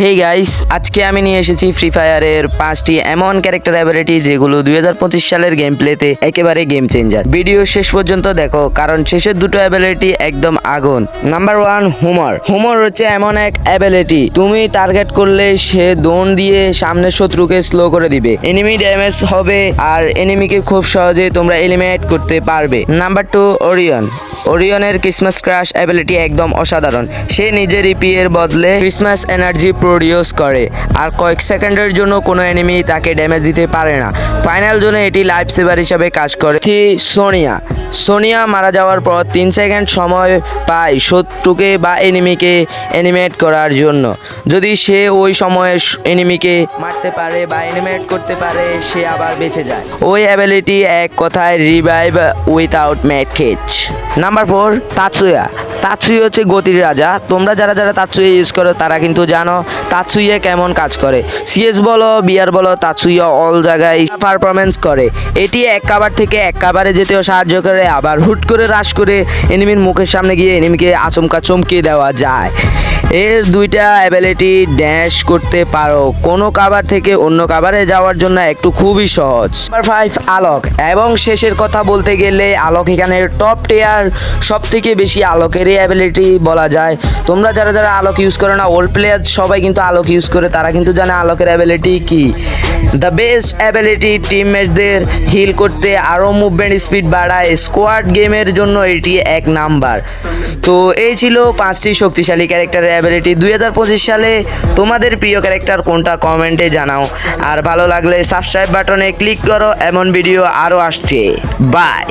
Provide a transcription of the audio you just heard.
Hey guys আজকে আমি নিয়ে এসেছি ফ্রি ফায়ারের পাঁচটি এমন ক্যারেক্টার অ্যাবিলিটি যেগুলো দুই হাজার পঁচিশ সালের গেম প্লেতে একেবারে গেম চেঞ্জার ভিডিও শেষ পর্যন্ত দেখো, কারণ শেষের দুটো অ্যাবিলিটি একদম আগুন। নাম্বার ওয়ান হুমর হুমর হচ্ছে এমন এক অ্যাবিলিটি তুমি টার্গেট করলে সে দৌড় দিয়ে সামনের শত্রুকে স্লো করে দিবে। এনিমি ড্যামেজ হবে আর এনিমিকে খুব সহজে তোমরা এলিমিনেট করতে পারবে। নাম্বার টু ওরিয়ন ওরিয়নের ক্রিসমাস ক্রাশ অ্যাবিলিটি একদম অসাধারণ। সে নিজের ইপি এর বদলে ক্রিসমাস এনার্জি প্রডিউস করে। আর কয়েক সেকেন্ডের জন্য কোনো এনিমি তাকে ড্যামেজ দিতে পারে না। ফাইনাল জোনে এটি লাইফ সেভার হিসাবে কাজ করে। সোনিয়া। সোনিয়া মারা যাওয়ার পর তিন সেকেন্ড সময় পায় শত্রুকে বা এনিমিকে অ্যানিমেট করার জন্য। যদি সে ওই সময়ে এনিমিকে মারতে পারে বা এনিমেট করতে পারে, সে আবার বেঁচে যায়। ওই অ্যাবিলিটি এক কথায় revive without mat খেচ number four Tatsuya তাৎসুই হচ্ছে গতির রাজা। তোমরা যারা যারা তাৎসুয়া ইউজ করো, তারা কিন্তু জানো তাৎসুইয়া কেমন কাজ করে। সিএস বলো বিয়ার বলো তাৎসুইয়া অল জায়গায় পারফরমেন্স করে। এটি এক কাবার থেকে এক কাবারে যেতেও সাহায্য করে, আবার হুট করে রাশ করে এনিমির মুখের সামনে গিয়ে এনিমিকে আচমকা চমকিয়ে দেওয়া যায়। এর দুইটা অ্যাবিলিটি ড্যাশ করতে পারো। কোনো কাবার থেকে অন্য কাবারে যাওয়ার জন্য একটু খুবই সহজ। Number five Alok. এবং শেষের কথা বলতে গেলে আলোক এখানে টপ টিয়ার সব থেকে বেশি আলোকেরই অ্যাবিলিটি বলা যায়। তোমরা যারা যারা আলোক ইউজ করো না ওল্ড প্লেয়ার সবাই কিন্তু আলোক ইউজ করে, তারা কিন্তু জানে আলোকের অ্যাবিলিটি কি। দ্য বেস্ট অ্যাবিলিটি টিম টিমমেটদের হিল করতে আরও মুভমেন্ট স্পিড বাড়ায় স্কোয়াড গেমের জন্য এটি এক নাম্বার। তো এই ছিল পাঁচটি শক্তিশালী ক্যারেক্টারের অ্যাবিলিটি দুই হাজার পঁচিশ সালে তোমাদের প্রিয় ক্যারেক্টার কোনটা কমেন্টে জানাও। আর ভালো লাগলে সাবস্ক্রাইব বাটনে ক্লিক করো, এমন ভিডিও আরও আসছে। বাই